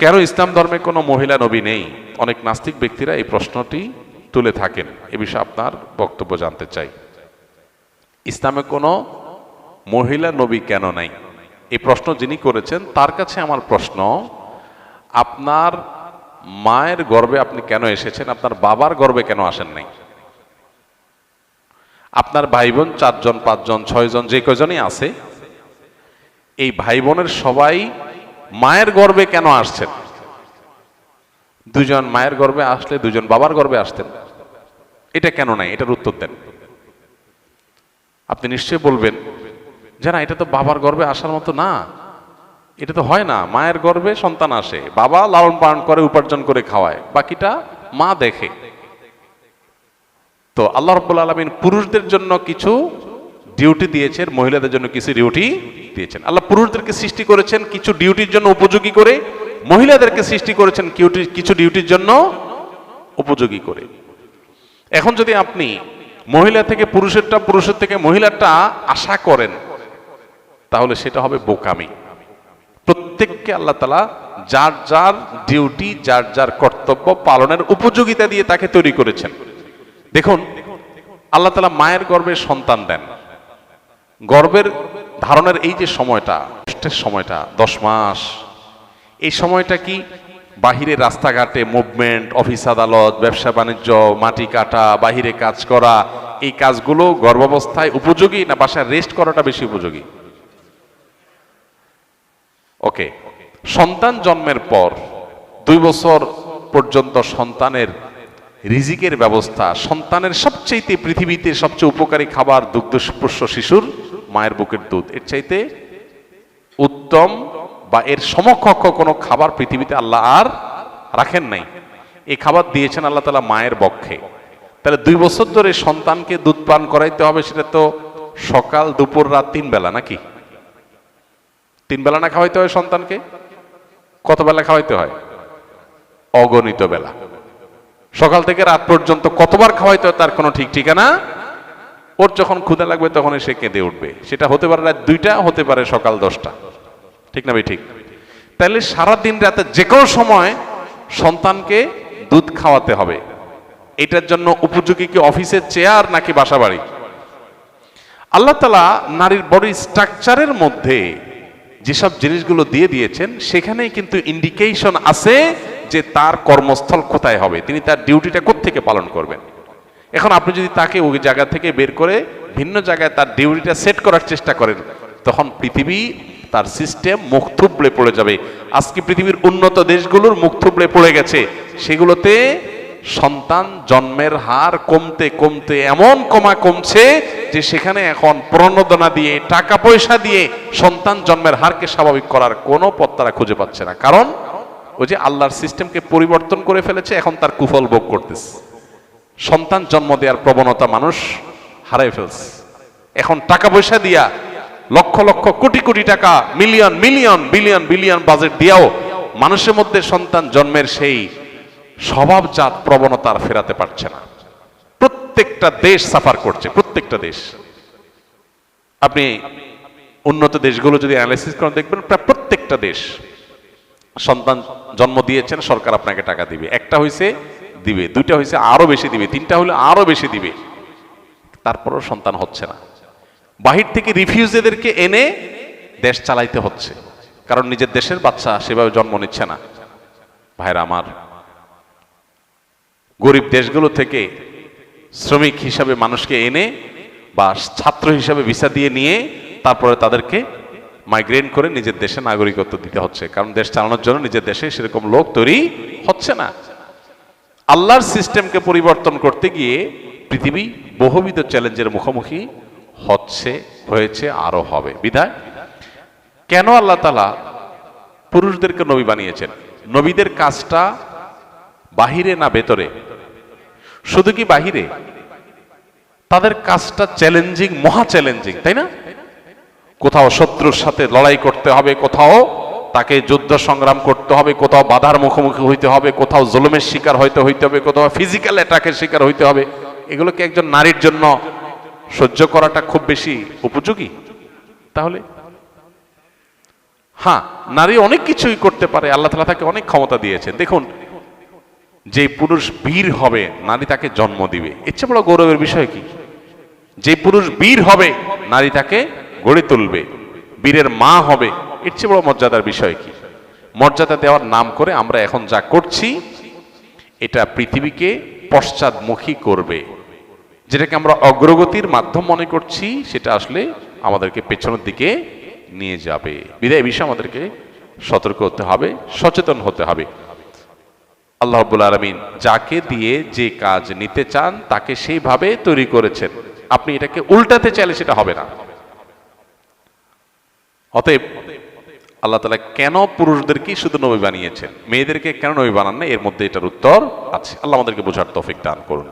কেন ইসলাম ধর্মে কোনো মহিলা নবী নেই? অনেক নাস্তিক ব্যক্তিরা এই প্রশ্নটি তুলে থাকেন। এ বিষয়ে আপনার বক্তব্য জানতে চাই। ইসলামে কোনো মহিলা নবী কেন নাই? এই প্রশ্ন যিনি করেছেন, তার কাছে আমার প্রশ্ন, আপনার মায়ের গর্বে আপনি কেন এসেছেন? আপনার বাবার গর্বে কেন আসেন নাই? আপনার ভাই বোন চারজন, পাঁচজন, ছয়জন, যে কয়জনই আছে, এই ভাই বোনের সবাই মায়ের গর্বে কেন আসছেন? দুজন মায়ের গর্বে আসলে দুজন বাবার গর্বে আসতেন। এটা কেন নাই? এটার উত্তর দেন। আপনি নিশ্চয়ই বলবেন যে না এটা তো বাবার গর্বে আসার মতো না। এটা তো হয় না। মায়ের গর্বে সন্তান আসে। বাবা লালন পালন করে, উপার্জন করে খাওয়ায়। বাকিটা মা দেখে। তো আল্লাহ রব্বুল আলমিন পুরুষদের জন্য কিছু ডিউটি দিয়েছেন, মহিলাদের জন্য কিছু ডিউটি দিয়েছেন। আল্লাহ পুরুষদেরকে সৃষ্টি করেছেন কিছু ডিউটির জন্য উপযোগী করে, মহিলাদেরকে সৃষ্টি করেছেন কিছু ডিউটির জন্য উপযোগী করে। এখন যদি আপনি মহিলা থেকে পুরুষেরটা, পুরুষের থেকে মহিলারটা আশা করেন, তাহলে সেটা হবে বোকামি। প্রত্যেককে আল্লাহ তালা যার যার ডিউটি, যার যার কর্তব্য পালনের উপযোগিতা দিয়ে তাকে তৈরি করেছেন। দেখুন, আল্লাহ তালা মায়ের গর্ভে সন্তান দেন। গর্ভের ধারণের এই যে সময়টা, কষ্টের সময়টা, দশ মাস, এই সময়টা কি বাহিরে রাস্তাঘাটে মুভমেন্ট অফিস আদালত, ব্যবসা বাণিজ্য, মাটি কাটা, বাহিরে কাজ করা, এই কাজগুলো গর্ভাবস্থায় উপযোগী না বাসায় রেস্ট করাটা বেশি উপযোগী? ওকে সন্তান জন্মের পর দুই বছর পর্যন্ত সন্তানের রিজিকের ব্যবস্থা, সন্তানের সবচেয়ে পৃথিবীতে সবচেয়ে উপকারী খাবার দুগ্ধপুষ্য শিশুর মায়ের বুকের দুধ। এর চাইতে উত্তম বা এর সমকক্ষ কোনো খাবার পৃথিবীতে আল্লাহ আর রাখেন নাই। এই খাবার দিয়েছেন আল্লাহ তালা মায়ের বক্ষে তাহলে দুই বছর ধরে সন্তানকে দুধ পান করাইতে হবে, সেটা তো সকাল, দুপুর, রাত, তিন বেলা নাকি? তিন বেলা না খাওয়াইতে হয় সন্তানকে? কত বেলা খাওয়াইতে হয়? অগণিত বেলা। সকাল থেকে রাত পর্যন্ত কতবার খাওয়াইতে হয় তার কোনো ঠিক ঠিকানা ওর যখন ক্ষুদা লাগবে তখন সে কেঁদে উঠবে। সেটা হতে পারে রাত দুইটা, হতে পারে সকাল দশটা। ঠিক না ভাই? ঠিক। তাহলে সারা দিন রাতে যে কোনো সময় সন্তানকে দুধ খাওয়াতে হবে। এটার জন্য উপযোগী কি অফিসের চেয়ার নাকি বাসা বাড়ি আল্লাহ তালা নারীর বডি স্ট্রাকচারের মধ্যে যেসব জিনিসগুলো দিয়ে দিয়েছেন, সেখানেই কিন্তু ইন্ডিকেশন আছে যে তার কর্মস্থল কোথায় হবে। তিনি তার ডিউটিটা থেকে পালন করবেন? এখন আপনি যদি তাকে ওই জায়গা থেকে বের করে ভিন্ন জায়গায় তার ডিউটিটা সেট করার চেষ্টা করেন, তখন পৃথিবী তার সিস্টেম মুখ থুবড়ে পড়ে যাবে। আজকে পৃথিবীর উন্নত দেশগুলোর মুখ থুবড়ে পড়ে গেছে। সেগুলোতে সন্তান জন্মের হার কমতে কমতে এমন কমা কমছে যে সেখানে এখন প্রণোদনা দিয়ে, টাকা পয়সা দিয়ে সন্তান জন্মের হারকে স্বাভাবিক করার কোনো পথ তারা খুঁজে পাচ্ছে না। কারণ ওই যে আল্লাহর সিস্টেমকে পরিবর্তন করে ফেলেছে, এখন তার কুফল ভোগ করতেছে। সন্তান জন্ম দেওয়ার প্রবণতা মানুষ হারাই ফেলছে। এখন টাকা পয়সা দিয়া লক্ষ লক্ষ কোটি কোটি টাকা, million million, billion billion budget দিয়াও মানুষের মধ্যে সন্তান জন্মের সেই স্বভাবজাত প্রবণতা আর ফেরাতে পারছে না। প্রত্যেকটা দেশ সাফার করছে, প্রত্যেকটা দেশ। আপনি উন্নত দেশগুলো যদি অ্যানালাইসিস করেন, দেখবেন প্রায় প্রত্যেকটা দেশ সন্তান জন্ম দিয়েছেন, সরকার আপনাকে টাকা দিবে। একটা হয়েছে দিবে, দুইটা হয়েছে আরও বেশি দিবে, তিনটা হলে আরও বেশি দিবে। তারপরও সন্তান হচ্ছে না। বাহির থেকে রিফিউজিদেরকে এনে দেশ চালাইতে হচ্ছে, কারণ নিজের দেশের বাচ্চা সেভাবে জন্ম নিচ্ছে না। ভাইরা আমার, গরিব দেশগুলো থেকে শ্রমিক হিসাবে মানুষকে এনে বা ছাত্র হিসাবে ভিসা দিয়ে নিয়ে তারপরে তাদেরকে মাইগ্রেন করে নিজের দেশে নাগরিকত্ব দিতে হচ্ছে, কারণ দেশ চালানোর জন্য নিজের দেশে সেরকম লোক তৈরি হচ্ছে না। আল্লাহর সিস্টেমকে পরিবর্তন করতে গিয়ে পৃথিবী বহুবিধ চ্যালেঞ্জের মুখোমুখি হচ্ছে, হয়েছে আরও হবে। বিধায়, কেন আল্লাহ তালা পুরুষদেরকে নবী বানিয়েছেন? নবীদের কাজটা বাহিরে না ভেতরে? শুধু কি বাহিরে? তাদের কাজটা চ্যালেঞ্জিং মহা চ্যালেঞ্জিং তাই না? কোথাও শত্রুর সাথে লড়াই করতে হবে, কোথাও তাকে যুদ্ধ সংগ্রাম করতে হবে, কোথাও বাধার মুখোমুখি হইতে হবে, কোথাও জুলুমের শিকার হইতে হইতে হবে, কোথাও ফিজিক্যাল অ্যাটাকের শিকার হইতে হবে। এগুলো কি একজন নারীর জন্য সহ্য করাটা খুব বেশি উপযোগী? তাহলে? হ্যাঁ নারী অনেক কিছুই করতে পারে, আল্লাহ তালা তাকে অনেক ক্ষমতা দিয়েছেন। দেখুন, যে পুরুষ বীর হবে, নারী তাকে জন্ম দিবে। চেয়ে বড় গৌরবের বিষয় কি? যে পুরুষ বীর হবে, নারী তাকে গড়ে তুলবে। বীরের মা হবে এর চেয়ে বড় মর্যাদার বিষয় কি? মর্যাদা দেওয়ার নাম করে আমরা এখন যা করছি, এটা পৃথিবীকে পশ্চাদমুখী করবে। যেটাকে আমরা অগ্রগতির মাধ্যম মনে করছি, সেটা আসলে আমাদেরকে পেছনের দিকে নিয়ে যাবে। বিদায় বিষয়ে আমাদেরকে সতর্ক হতে হবে, সচেতন হতে হবে। আল্লাহ রাব্বুল আলমিন যাকে দিয়ে যে কাজ নিতে চান, তাকে সেইভাবে তৈরি করেছেন। আপনি এটাকে উল্টাতে চাইলে সেটা হবে না। অতএব আল্লাহ তালা কেন পুরুষদেরকে শুধু নবী বানিয়েছেন? মেয়েদেরকে কেন নবী বানান না এর মধ্যে এটার উত্তর আছে। আল্লাহ আমাদেরকে বোঝার তফিক দান করুন।